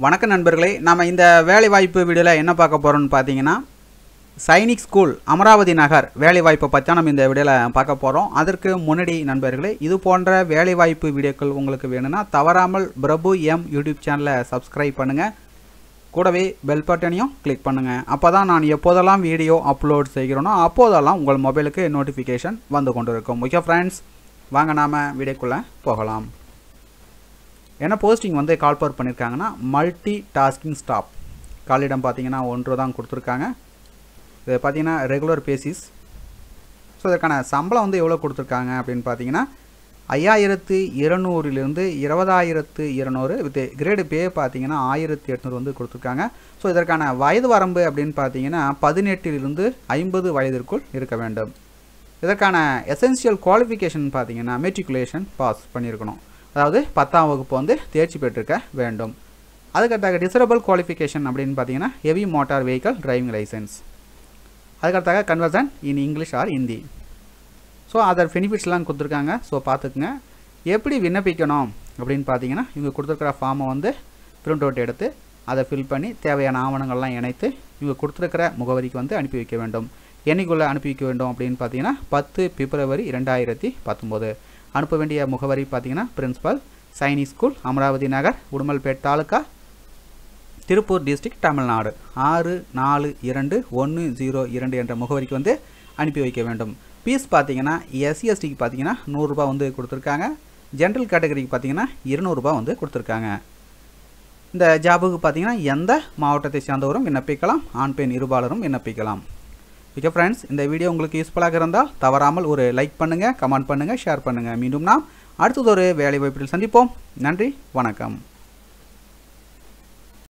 வணக்கம் நண்பர்களே நம்ம இந்த வேலைவாய்ப்பு வீடியோவில் என்ன பார்க்க போகிறோம்னு பார்த்தீங்கன்னா சைனிக் ஸ்கூல் அமராவதி நகர் வேலைவாய்ப்பை பற்றி நம்ம இந்த வீடியோவில் பார்க்க போகிறோம் அதற்கு முன்னாடி நண்பர்களே இது போன்ற வேலைவாய்ப்பு வீடியோக்கள் உங்களுக்கு வேணும்னா தவறாமல் பிரபு எம் யூடியூப் சேனலை சப்ஸ்கிரைப் பண்ணுங்கள் கூடவே பெல் பட்டனையும் கிளிக் பண்ணுங்கள் அப்போ தான் நான் எப்போதெல்லாம் வீடியோ அப்லோட் செய்கிறோனோ அப்போதெல்லாம் உங்கள் மொபைலுக்கு நோட்டிஃபிகேஷன் வந்து கொண்டு இருக்கும் ஓகே ஃப்ரெண்ட்ஸ் வாங்க நாம் வீடியோக்குள்ளே போகலாம். என்ன போஸ்டிங் வந்து கால்பர் பண்ணியிருக்காங்கன்னா மல்டி டாஸ்கிங் ஸ்டாப் காலிடம் பார்த்தீங்கன்னா ஒன்று தான் கொடுத்துருக்காங்க. இது பார்த்தீங்கன்னா ரெகுலர் பேசிஸ் ஸோ இதற்கான சம்பளம் வந்து எவ்வளோ கொடுத்துருக்காங்க அப்படின்னு பார்த்தீங்கன்னா ஐயாயிரத்து இருநூறுலேருந்து இருபதாயிரத்து இருநூறு வித் கிரேடு பே பார்த்தீங்கன்னா ஆயிரத்தி எட்நூறு வந்து கொடுத்துருக்காங்க. ஸோ இதற்கான வயது வரம்பு அப்படின்னு பார்த்தீங்கன்னா பதினெட்டிலிருந்து ஐம்பது வயதிற்குள் இருக்க வேண்டும். இதற்கான எசென்சியல் குவாலிஃபிகேஷன் பார்த்தீங்கன்னா மெட்ரிகுலேஷன் பாஸ் பண்ணியிருக்கணும். அதாவது பத்தாம் வகுப்பு வந்து தேர்ச்சி பெற்றிருக்க வேண்டும். அதுக்கடுத்தாக டிசரபிள் குவாலிஃபிகேஷன் அப்படின்னு பார்த்தீங்கன்னா heavy motor vehicle driving licence அதுக்கடுத்தாக conversion in English or Hindi so other பெனிஃபிட்ஸ்லாம் கொடுத்துருக்காங்க. ஸோ பார்த்துக்குங்க. எப்படி விண்ணப்பிக்கணும் அப்படின்னு பார்த்தீங்கன்னா இவங்க கொடுத்துருக்கிற ஃபார்மை வந்து பிரிண்ட் அவுட் எடுத்து அதை ஃபில் பண்ணி தேவையான ஆவணங்கள்லாம் இணைத்து இவங்க கொடுத்துருக்கிற முகவரிக்கு வந்து அனுப்பி வைக்க வேண்டும். என்னைக்குள்ளே அனுப்பி வைக்க வேண்டும் அப்படின்னு பார்த்தீங்கன்னா பத்து பிப்ரவரி ரெண்டாயிரத்தி பத்தொம்போது. அனுப்ப வேண்டிய முகவரி பார்த்தீங்கன்னா principal Saini school Amaravathi Nagar Udumalpet taluka Tiruppur district Tamil Nadu. ஆறு நாலு இரண்டு ஒன்று ஜீரோ இரண்டு என்ற முகவரிக்கு வந்து அனுப்பி வைக்க வேண்டும். ஃபீஸ் பார்த்தீங்கன்னா எஸ்சிஎஸ்டிக்கு பார்த்தீங்கன்னா நூறுரூபா வந்து கொடுத்துருக்காங்க. ஜென்ரல் கேட்டகரிக்கு பார்த்தீங்கன்னா இருநூறுபா வந்து கொடுத்துருக்காங்க. இந்த ஜாபுக்கு பார்த்தீங்கன்னா எந்த மாவட்டத்தை சேர்ந்தவரும் விண்ணப்பிக்கலாம் ஆண் பெண் இருபாலரும் விண்ணப்பிக்கலாம். ஓகே ஃப்ரெண்ட்ஸ் இந்த வீடியோ உங்களுக்கு யூஸ்ஃபுல்லாக இருந்தால் தவறாமல் ஒரு லைக் பண்ணுங்கள் கமெண்ட் பண்ணுங்கள் ஷேர் பண்ணுங்கள் மீண்டும் நாம் அடுத்தது ஒரு வேலை வாய்ப்பில் சந்திப்போம். நன்றி வணக்கம்.